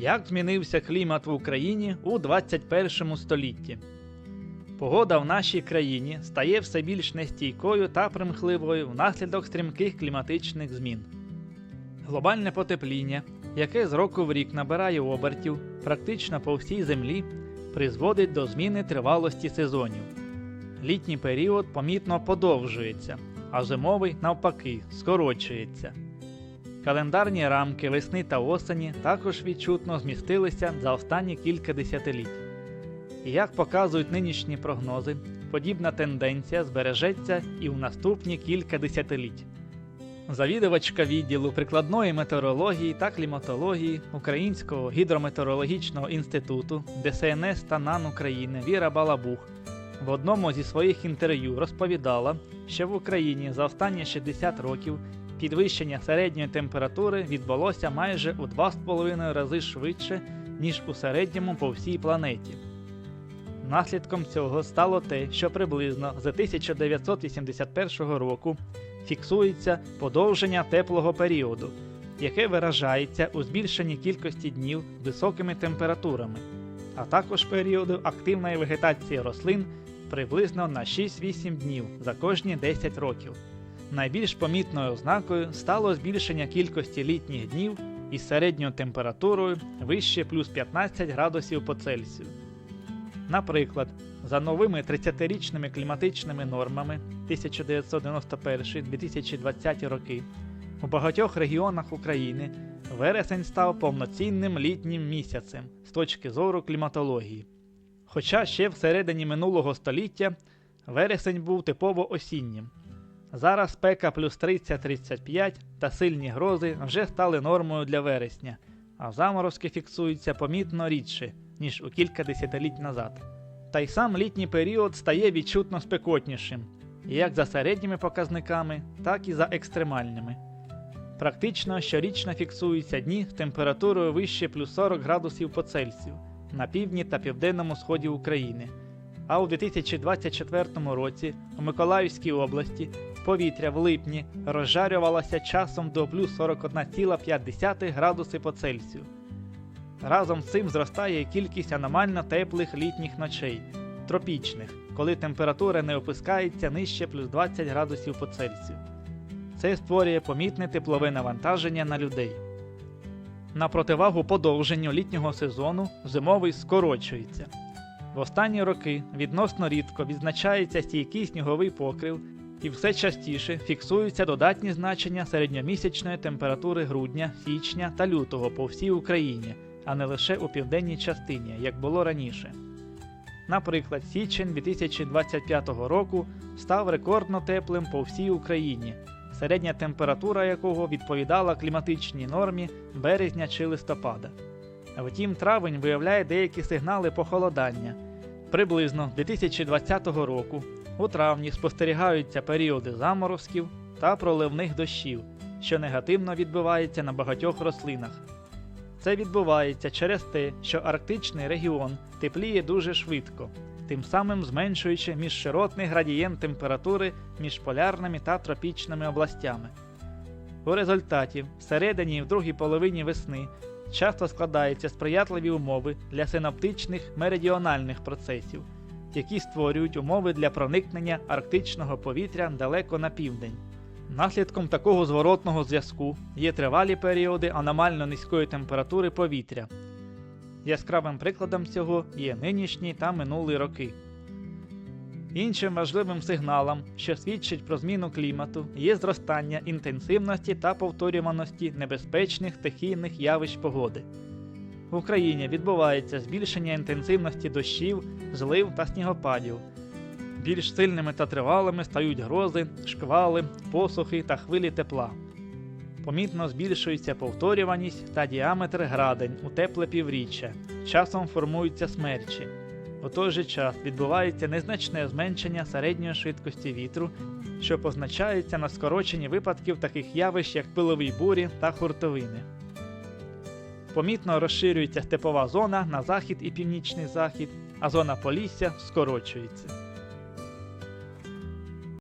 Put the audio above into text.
Як змінився клімат в Україні у 21 столітті? Погода в нашій країні стає все більш нестійкою та примхливою внаслідок стрімких кліматичних змін. Глобальне потепління, яке з року в рік набирає обертів практично по всій землі, призводить до зміни тривалості сезонів. Літній період помітно подовжується, а зимовий, навпаки, скорочується. Календарні рамки весни та осені також відчутно змістилися за останні кілька десятиліть. І як показують нинішні прогнози, подібна тенденція збережеться і в наступні кілька десятиліть. Завідувачка відділу прикладної метеорології та кліматології Українського гідрометеорологічного інституту ДСНС та НАН України Віра Балабух в одному зі своїх інтерв'ю розповідала, що в Україні за останні 60 років підвищення середньої температури відбулося майже у 2,5 рази швидше, ніж у середньому по всій планеті. Наслідком цього стало те, що приблизно з 1981 року фіксується подовження теплого періоду, яке виражається у збільшенні кількості днів високими температурами, а також періоду активної вегетації рослин приблизно на 6-8 днів за кожні 10 років. Найбільш помітною ознакою стало збільшення кількості літніх днів із середньою температурою вище плюс 15 градусів по Цельсію. Наприклад, за новими 30-річними кліматичними нормами 1991-2020 роки у багатьох регіонах України вересень став повноцінним літнім місяцем з точки зору кліматології. Хоча ще всередині минулого століття вересень був типово осіннім. Зараз спека плюс 30-35 та сильні грози вже стали нормою для вересня, а заморозки фіксуються помітно рідше, ніж у кілька десятиліть назад. Та й сам літній період стає відчутно спекотнішим, як за середніми показниками, так і за екстремальними. Практично щорічно фіксуються дні з температурою вище плюс 40 градусів по Цельсію на півдні та південному сході України. А у 2024 році у Миколаївській області повітря в липні розжарювалося часом до плюс 41,5 градуси по Цельсію. Разом з цим зростає кількість аномально теплих літніх ночей, тропічних, коли температура не опускається нижче плюс 20 градусів по Цельсію. Це створює помітне теплове навантаження на людей. На противагу подовженню літнього сезону зимовий скорочується. В останні роки відносно рідко відзначається стійкий сніговий покрив і все частіше фіксуються додатні значення середньомісячної температури грудня, січня та лютого по всій Україні, а не лише у південній частині, як було раніше. Наприклад, січень 2025 року став рекордно теплим по всій Україні, середня температура якого відповідала кліматичній нормі березня чи листопада. Втім, травень виявляє деякі сигнали похолодання. Приблизно 2020 року у травні спостерігаються періоди заморозків та проливних дощів, що негативно відбивається на багатьох рослинах. Це відбувається через те, що арктичний регіон тепліє дуже швидко, тим самим зменшуючи міжширотний градієнт температури між полярними та тропічними областями. У результаті, всередині і в другій половині весни часто складаються сприятливі умови для синоптичних меридіональних процесів, які створюють умови для проникнення арктичного повітря далеко на південь. Наслідком такого зворотного зв'язку є тривалі періоди аномально низької температури повітря. Яскравим прикладом цього є нинішні та минулі роки. Іншим важливим сигналом, що свідчить про зміну клімату, є зростання інтенсивності та повторюваності небезпечних стихійних явищ погоди. В Україні відбувається збільшення інтенсивності дощів, злив та снігопадів. Більш сильними та тривалими стають грози, шквали, посухи та хвилі тепла. Помітно збільшується повторюваність та діаметр градень у тепле півріччя, часом формуються смерчі. У той же час відбувається незначне зменшення середньої швидкості вітру, що позначається на скороченні випадків таких явищ, як пилові бурі та хуртовини. Помітно розширюється степова зона на захід і північний захід, а зона полісся скорочується.